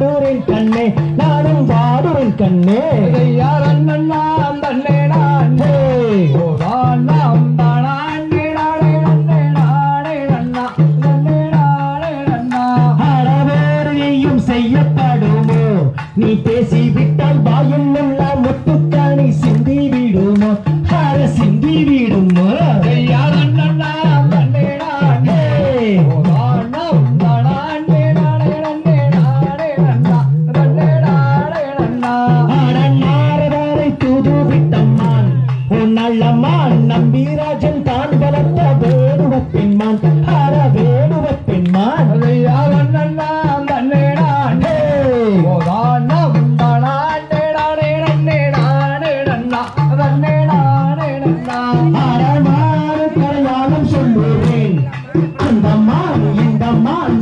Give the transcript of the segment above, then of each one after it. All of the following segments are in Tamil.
பாடுறேன் கண்ணே நானும் பாடுறேன் கண்ணே யார் அண்ணன் நான் தண்ணே நான் செய்யப்படுமோ நீ பேசிவிட்டால் வாயில் எல்லாம் ஒட்டுத்தானே சிந்தி விடுமோ அற சிந்தி விடுமோ தாளமான் நம்பிராஜன் தான் வளர்த்த வேடுவ பெண்மான் அற வேடுவ பெண்மான்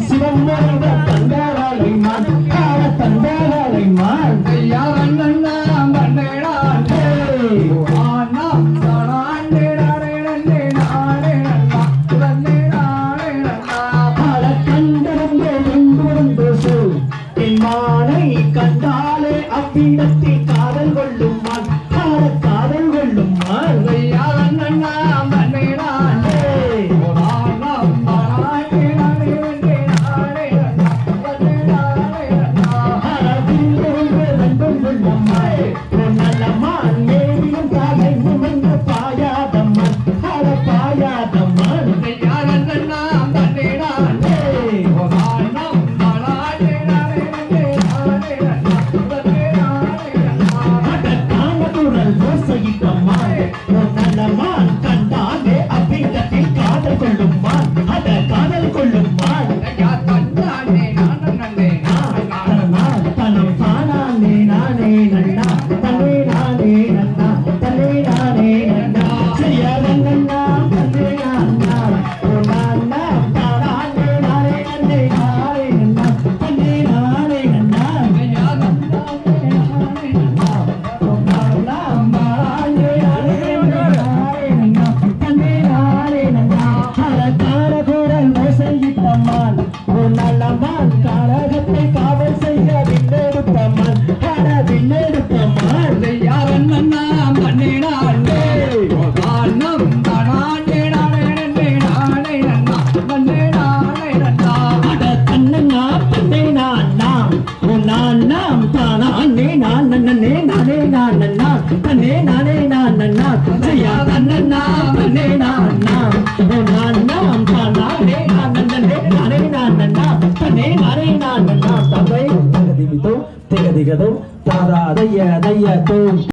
சிவம் நிறைந்த பெண்மானை கண்டாலே அவ்விடத்தில் காதல் கொள்ளும் மான் Yeah. நானே நானே நான் நன்னா தன்னே நானே நான் நன்னா செய்யா நன்னா அரை நான் தமிழ் திகதிமிதும் திகதிகதும் தாதா அதைய அதைய தூ